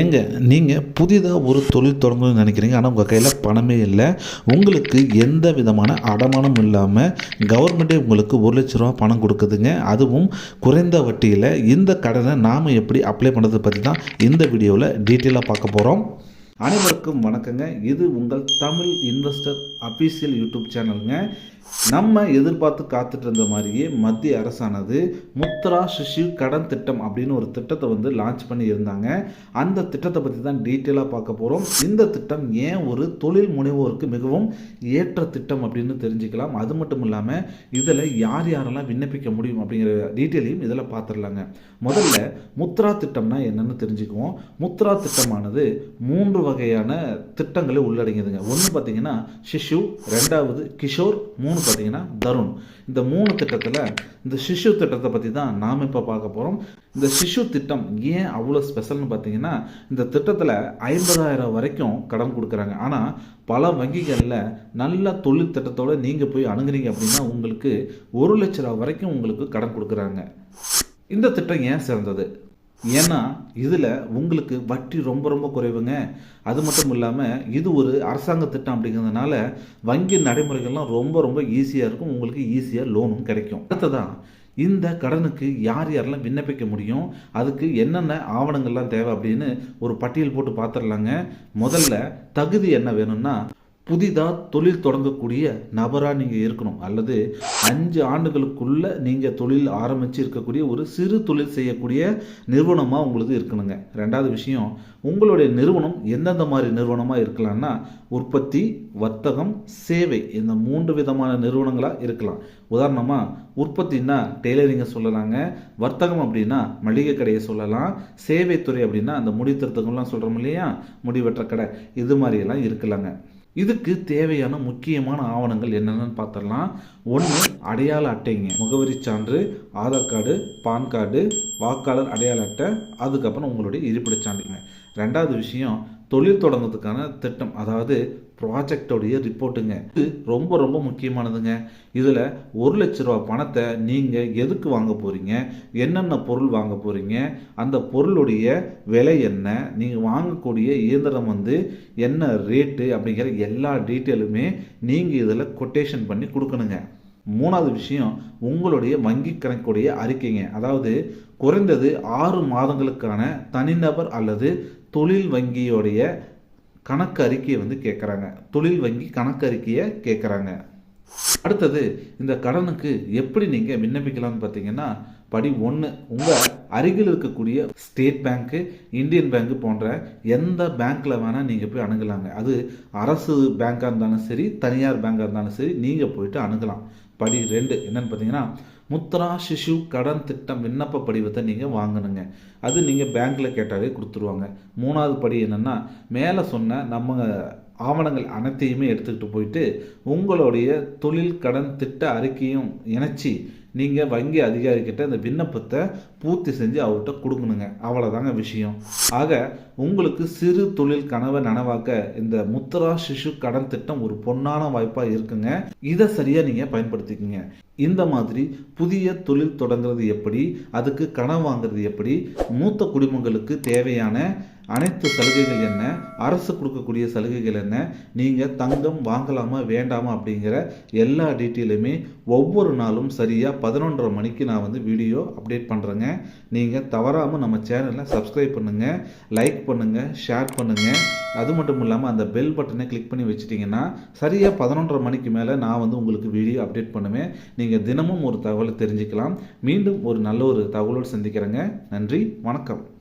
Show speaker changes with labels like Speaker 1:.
Speaker 1: ஏங்க நீங்கள் புதிதாக ஒரு தொழில் தொடங்கணும்னு நினைக்கிறீங்க ஆனால் உங்கள் கையில் பணமே இல்லை. உங்களுக்கு எந்த விதமான அடமானம் இல்லாமல் கவர்மெண்ட்டே உங்களுக்கு ஒரு லட்ச ரூபா பணம் கொடுக்குதுங்க. அதுவும் குறைந்த வட்டியில் இந்த கடனை நாம் எப்படி அப்ளை பண்ணுறது பற்றி தான் இந்த வீடியோவில் டீட்டெயிலாக பார்க்க போகிறோம் அனைவருக்கும் வணக்கங்க. இது உங்கள் தமிழ் இன்வெஸ்டர் அஃபீஷியல் யூடியூப் சேனலுங்க நம்ம எதிர்பார்த்து காத்துட்டு இருந்த மாதிரியே மத்திய அரசானது முத்ரா சிசு கடன் திட்டம் அப்படின்னு ஒரு திட்டத்தை வந்து லான்ச் பண்ணி இருந்தாங்க. அந்த திட்டத்தை பற்றி தான் டீட்டெயிலாக பார்க்க போகிறோம் இந்த திட்டம் ஏன் ஒரு தொழில் முனைவோருக்கு மிகவும் ஏற்ற திட்டம் அப்படின்னு தெரிஞ்சுக்கலாம். அது மட்டும் இல்லாமல் இதில் யார் யாரெல்லாம் விண்ணப்பிக்க முடியும் அப்படிங்கிற டீட்டெயிலையும் இதில் பார்த்துடலாங்க. முதல்ல முத்ரா திட்டம்னா என்னென்னு தெரிஞ்சுக்குவோம். முத்ரா திட்டமானது மூன்று வகையான திட்டங்களை உள்ளடங்கியதுங்க ஒன்று பார்த்தீங்கன்னா சிஷு ரெண்டாவது கிஷோர் மூணு பார்த்தீங்கன்னா தருண். இந்த மூணு திட்டத்தில் இந்த சிஷு திட்டத்தை பற்றி தான் நாம் இப்போ பார்க்க போகிறோம் இந்த சிஷு திட்டம் ஏன் அவ்வளோ ஸ்பெஷல்னு பார்த்தீங்கன்னா இந்த திட்டத்தில் ஐம்பதாயிரம் வரைக்கும் கடன் கொடுக்குறாங்க. ஆனால் பல வங்கிகளில் நல்ல தொழில் திட்டத்தோடு நீங்கள் போய் அணுகுறீங்க அப்படின்னா உங்களுக்கு ஒரு லட்ச ரூபா வரைக்கும் உங்களுக்கு கடன் கொடுக்குறாங்க. இந்த திட்டம் ஏன் சிறந்தது? ஏன்னா இதில் உங்களுக்கு வட்டி ரொம்ப ரொம்ப குறைவுங்க. அது மட்டும் இல்லாமல் இது ஒரு அரசாங்க திட்டம் அப்படிங்கிறதுனால வங்கி நடைமுறைகள்லாம் ரொம்ப ரொம்ப ஈஸியாக இருக்கும். உங்களுக்கு ஈஸியாக லோனும் கிடைக்கும். அடுத்ததான் இந்த கடனுக்கு யார் யாரெல்லாம் விண்ணப்பிக்க முடியும்? அதுக்கு என்னென்ன ஆவணங்கள்லாம் தேவை அப்படின்னு ஒரு பட்டியல் போட்டு பார்த்துடலாங்க. முதல்ல தகுதி என்ன வேணும்னா புதிதாக தொழில் தொடங்கக்கூடிய நபராக நீங்கள் இருக்கணும். அல்லது அஞ்சு ஆண்டுகளுக்குள்ள நீங்கள் தொழில் ஆரம்பித்து இருக்கக்கூடிய ஒரு சிறு தொழில் செய்யக்கூடிய நிறுவனமாக உங்களுக்கு இருக்கணுங்க. ரெண்டாவது விஷயம் உங்களுடைய நிறுவனம் எந்தெந்த மாதிரி நிறுவனமாக இருக்கலாம்னா உற்பத்தி வர்த்தகம் சேவை இந்த மூன்று விதமான நிறுவனங்களாக இருக்கலாம். உதாரணமாக உற்பத்தின்னா டெய்லரிங்கை சொல்லலாங்க. வர்த்தகம் அப்படின்னா மளிகை கடையை சொல்லலாம். சேவைத்துறை அப்படின்னா அந்த முடித்திருத்தங்கள்லாம் சொல்கிறோம் இல்லையா? முடிவெற்ற கடை. இது மாதிரியெல்லாம் இருக்கலாங்க. இதுக்கு தேவையான முக்கியமான ஆவணங்கள் என்னென்னு பார்த்துடலாம். ஒன்று அடையாள அட்டைங்க. முகவரி சான்று ஆதார் கார்டு பான் கார்டு வாக்காளர் அடையாள அட்டை அதுக்கப்புறம் உங்களுடைய இருப்பிட சான்றிங்க ரெண்டாவது விஷயம் தொழில் தொடங்குறதுக்கான திட்டம் அதாவது ப்ராஜெக்டோடைய ரிப்போர்ட்டுங்க இது ரொம்ப ரொம்ப முக்கியமானதுங்க. இதில் ஒரு லட்ச ரூபா பணத்தை நீங்கள் எதுக்கு வாங்க போகிறீங்க என்னென்ன பொருள் வாங்க போகிறீங்க அந்த பொருளுடைய விலை என்ன? நீங்கள் வாங்கக்கூடிய இயந்திரம் வந்து என்ன ரேட்டு அப்படிங்கிற எல்லா டீட்டெயிலுமே நீங்கள் இதில் கொட்டேஷன் பண்ணி கொடுக்கணுங்க. மூணாவது விஷயம் உங்களுடைய வங்கி கணக்குடைய அறிக்கைங்க. அதாவது குறைந்தது ஆறு மாதங்களுக்கான தனிநபர் அல்லது தொழில் வங்கியோடைய கணக்கு அறிக்கையை வந்து கேட்குறாங்க. தொழில் வங்கி கணக்கு அறிக்கையை கேட்குறாங்க. அடுத்தது இந்த கடனுக்கு எப்படி நீங்கள் விண்ணப்பிக்கலாம்னு பார்த்தீங்கன்னா படி ஒன்று உங்கள் அருகில் இருக்கக்கூடிய ஸ்டேட் பேங்க்கு இந்தியன் பேங்க்கு போன்ற எந்த பேங்க்கில் வேணால் நீங்கள் போய் அணுகலாங்க. அது அரசு பேங்காக இருந்தாலும் சரி தனியார் பேங்காக இருந்தாலும் சரி நீங்கள் போயிட்டு அணுகலாம். படி ரெண்டு. என்னன்னு பார்த்தீங்கன்னா முத்ரா சிசு கடன் திட்டம் விண்ணப்ப படிவத்தை நீங்கள் வாங்கணுங்க. அது நீங்கள் பேங்க்கில் கேட்டாலே கொடுத்துருவாங்க. மூணாவது படி என்னென்னா மேலே சொன்ன நம்ம ஆவணங்கள் அனைத்தையுமே எடுத்துக்கிட்டு போயிட்டு உங்களுடைய தொழில் கடன் திட்ட அறிக்கையும் இணைச்சி நீங்கள் வங்கி அதிகாரிக்கிட்ட அந்த விண்ணப்பத்தை பூர்த்தி செஞ்சு அவர்கிட்ட கொடுக்கணுங்க. அவ்வளோதாங்க விஷயம். ஆக உங்களுக்கு சிறு தொழில் கனவை நனவாக்க இந்த முத்ரா சிசு கடன் திட்டம் ஒரு பொன்னான வாய்ப்பாக இருக்குங்க. இதை சரியாக நீங்கள் பயன்படுத்திக்கங்க. இந்த மாதிரி புதிய தொழில் தொடங்குறது எப்படி அதுக்கு கடன் வாங்குறது எப்படி மூத்த குடும்பங்களுக்கு தேவையான அனைத்து சலுகைகள் என்ன அரசு கொடுக்கக்கூடிய சலுகைகள் என்ன நீங்கள் தங்கம் வாங்கலாமா வேண்டாமா அப்படிங்கிற எல்லா டீட்டெயிலுமே ஒவ்வொரு நாளும் சரியாக பதினொன்றரை மணிக்கு நான் வந்து வீடியோ அப்டேட் பண்ணுறேங்க நீங்கள் தவறாமல் நம்ம சேனலை சப்ஸ்கிரைப் பண்ணுங்கள் லைக் பண்ணுங்கள் ஷேர் பண்ணுங்கள் அது மட்டும் இல்லாமல் அந்த பெல் பட்டனை கிளிக் பண்ணி வச்சிட்டிங்கன்னா சரியாக பதினொன்றரை மணிக்கு மேலே நான் வந்து உங்களுக்கு வீடியோ அப்டேட் பண்ணுவேன். நீங்கள் தினமும் ஒரு தகவலை தெரிஞ்சுக்கலாம். மீண்டும் ஒரு நல்ல ஒரு தகவலோடு சந்திக்கிறேங்க. நன்றி வணக்கம்.